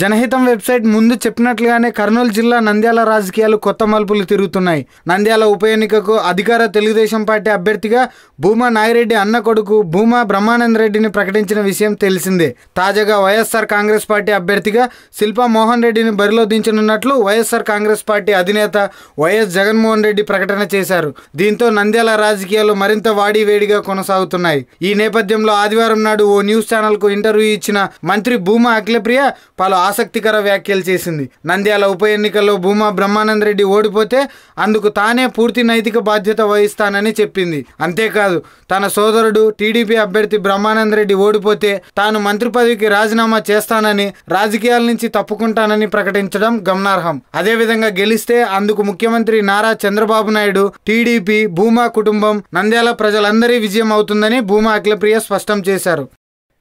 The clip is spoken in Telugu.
జనహితం వెబ్సైట్ ముందు చెప్పినట్లుగానే కర్నూలు జిల్లా నంద్యాల రాజకీయాలు కొత్త మలుపులు తిరుగుతున్నాయి. నంద్యాల ఉప ఎన్నికకు అధికార తెలుగుదేశం పార్టీ అభ్యర్థిగా భూమా నాగిరెడ్డి అన్న కొడుకు భూమా బ్రహ్మానంద రెడ్డిని ప్రకటించిన విషయం తెలిసిందే. తాజాగా వైఎస్ఆర్ కాంగ్రెస్ పార్టీ అభ్యర్థిగా శిల్పా మోహన్ రెడ్డిని బరిలో దించనున్నట్లు వైఎస్ఆర్ కాంగ్రెస్ పార్టీ అధినేత వైఎస్ జగన్మోహన్ రెడ్డి ప్రకటన చేశారు. దీంతో నంద్యాల రాజకీయాలు మరింత వాడివేడిగా కొనసాగుతున్నాయి. ఈ నేపథ్యంలో ఆదివారం నాడు ఓ న్యూస్ ఛానల్కు ఇంటర్వ్యూ ఇచ్చిన మంత్రి భూమా అఖిలప్రియ పలు ఆసక్తికర వ్యాఖ్యలు చేసింది. నంద్యాల ఉప ఎన్నికల్లో భూమా బ్రహ్మానంద రెడ్డి ఓడిపోతే అందుకు తానే పూర్తి నైతిక బాధ్యత వహిస్తానని చెప్పింది. అంతేకాదు తన సోదరుడు టీడీపీ అభ్యర్థి బ్రహ్మానంద రెడ్డి ఓడిపోతే తాను మంత్రి పదవికి రాజీనామా చేస్తానని రాజకీయాల నుంచి తప్పుకుంటానని ప్రకటించడం గమనార్హం. అదేవిధంగా గెలిస్తే అందుకు ముఖ్యమంత్రి నారా చంద్రబాబు నాయుడు టీడీపీ భూమా కుటుంబం నంద్యాల ప్రజలందరి విజయం అవుతుందని భూమా అఖిలప్రియ స్పష్టం చేశారు.